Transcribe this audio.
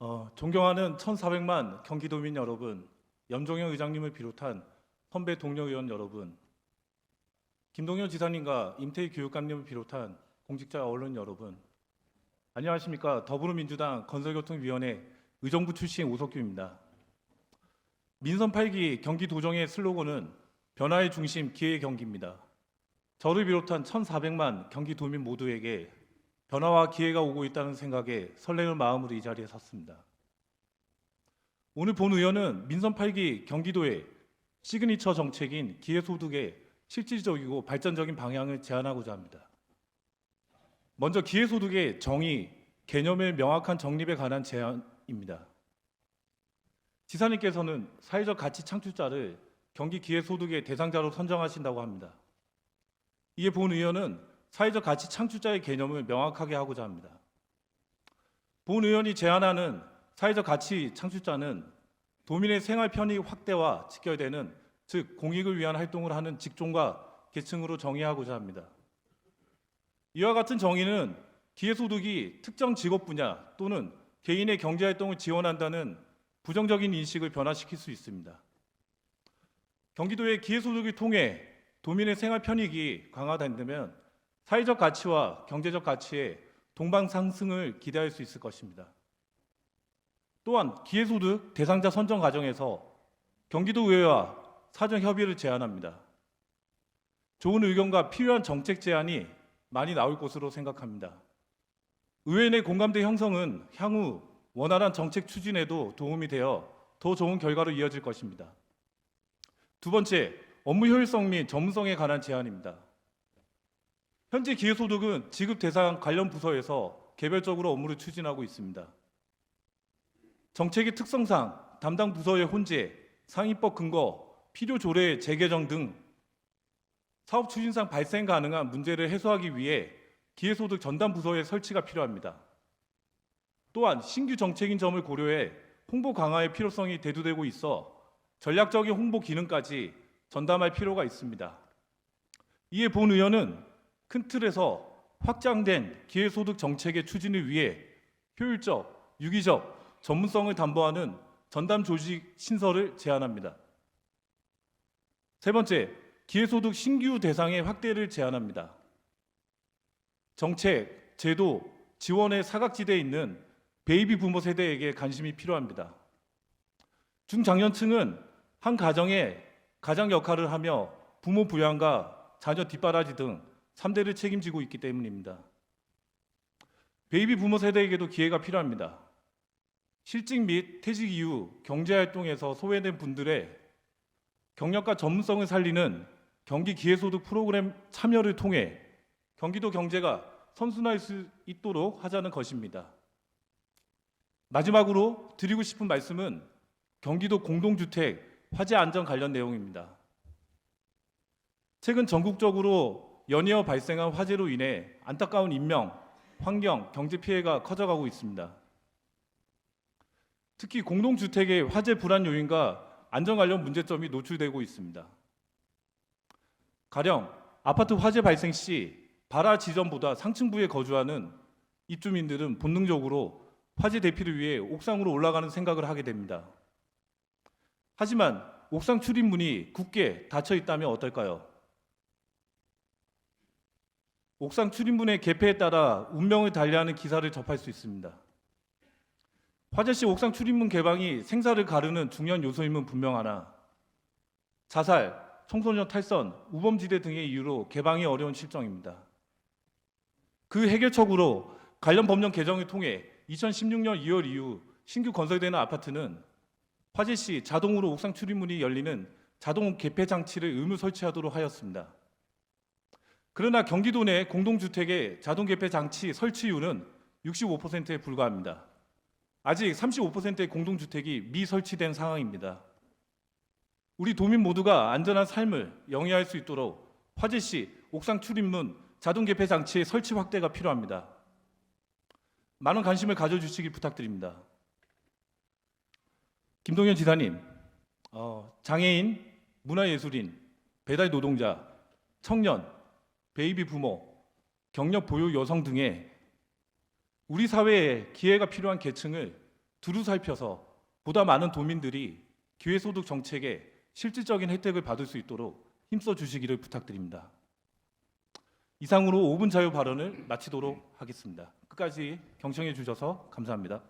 어, 존경하는 1,400만 경기도민 여러분, 염종영 의장님을 비롯한 선배 동료 의원 여러분, 김동연 지사님과 임태희 교육감님을 비롯한 공직자 언론 여러분, 안녕하십니까? 더불어민주당 건설교통위원회 의정부 출신 오석규입니다. 민선 8기 경기도정의 슬로건은 변화의 중심 기회의 경기입니다. 저를 비롯한 1,400만 경기도민 모두에게 변화와 기회가 오고 있다는 생각에 설레는 마음으로 이 자리에 섰습니다. 오늘 본 의원은 민선 8기 경기도의 시그니처 정책인 기회소득의 실질적이고 발전적인 방향을 제안하고자 합니다. 먼저 기회소득의 정의, 개념의 명확한 정립에 관한 제안입니다. 지사님께서는 사회적 가치 창출자를 경기 기회소득의 대상자로 선정하신다고 합니다. 이에 본 의원은 사회적 가치 창출자의 개념을 명확하게 하고자 합니다. 본 의원이 제안하는 사회적 가치 창출자는 도민의 생활 편의 확대와 직결되는 즉 공익을 위한 활동을 하는 직종과 계층으로 정의하고자 합니다. 이와 같은 정의는 기회소득이 특정 직업 분야 또는 개인의 경제 활동을 지원한다는 부정적인 인식을 변화시킬 수 있습니다. 경기도의 기회소득을 통해 도민의 생활 편익이 강화된다면 사회적 가치와 경제적 가치의 동방 상승을 기대할 수 있을 것입니다. 또한 기회소득 대상자 선정 과정에서 경기도의회와 사전 협의를 제안합니다. 좋은 의견과 필요한 정책 제안이 많이 나올 것으로 생각합니다. 의회 내 공감대 형성은 향후 원활한 정책 추진에도 도움이 되어 더 좋은 결과로 이어질 것입니다. 두 번째, 업무 효율성 및 전문성에 관한 제안입니다. 현재 기회소득은 지급 대상 관련 부서에서 개별적으로 업무를 추진하고 있습니다. 정책의 특성상 담당 부서의 혼재, 상위법 근거, 필요 조례 재개정 등 사업 추진상 발생 가능한 문제를 해소하기 위해 기회소득 전담 부서의 설치가 필요합니다. 또한 신규 정책인 점을 고려해 홍보 강화의 필요성이 대두되고 있어 전략적인 홍보 기능까지 전담할 필요가 있습니다. 이에 본 의원은 큰 틀에서 확장된 기회소득 정책의 추진을 위해 효율적, 유기적, 전문성을 담보하는 전담 조직 신설을 제안합니다. 세 번째, 기회소득 신규 대상의 확대를 제안합니다. 정책, 제도, 지원의 사각지대에 있는 베이비 부모 세대에게 관심이 필요합니다. 중장년층은 한 가정의 가장 역할을 하며 부모 부양과 자녀 뒷바라지 등 3대를 책임지고 있기 때문입니다. 베이비 부모 세대에게도 기회가 필요합니다. 실직 및 퇴직 이후 경제활동에서 소외된 분들의 경력과 전문성을 살리는 경기 기회소득 프로그램 참여를 통해 경기도 경제가 선순할 수 있도록 하자는 것입니다. 마지막으로 드리고 싶은 말씀은 경기도 공동주택 화재 안전 관련 내용입니다. 최근 전국적으로 연이어 발생한 화재로 인해 안타까운 인명, 환경, 경제 피해가 커져가고 있습니다. 특히 공동주택의 화재 불안 요인과 안전 관련 문제점이 노출되고 있습니다. 가령 아파트 화재 발생 시 발화 지점보다 상층부에 거주하는 입주민들은 본능적으로 화재 대피를 위해 옥상으로 올라가는 생각을 하게 됩니다. 하지만 옥상 출입문이 굳게 닫혀 있다면 어떨까요? 옥상 출입문의 개폐에 따라 운명을 달리하는 기사를 접할 수 있습니다. 화재 시 옥상 출입문 개방이 생사를 가르는 중요한 요소임은 분명하나 자살, 청소년 탈선, 우범지대 등의 이유로 개방이 어려운 실정입니다. 그 해결책으로 관련 법령 개정을 통해 2016년 2월 이후 신규 건설되는 아파트는 화재 시 자동으로 옥상 출입문이 열리는 자동 개폐 장치를 의무 설치하도록 하였습니다. 그러나 경기도 내 공동주택의 자동 개폐 장치 설치율은 65%에 불과합니다. 아직 35%의 공동주택이 미설치된 상황입니다. 우리 도민 모두가 안전한 삶을 영위할 수 있도록 화재 시 옥상 출입문 자동 개폐 장치의 설치 확대가 필요합니다. 많은 관심을 가져주시기 부탁드립니다. 김동연 지사님, 어, 장애인, 문화예술인, 배달 노동자, 청년, 베이비 부모, 경력 보유 여성 등의 우리 사회에 기회가 필요한 계층을 두루 살펴서 보다 많은 도민들이 기회소득 정책에 실질적인 혜택을 받을 수 있도록 힘써 주시기를 부탁드립니다. 이상으로 5분 자유 발언을 마치도록 하겠습니다. 끝까지 경청해 주셔서 감사합니다.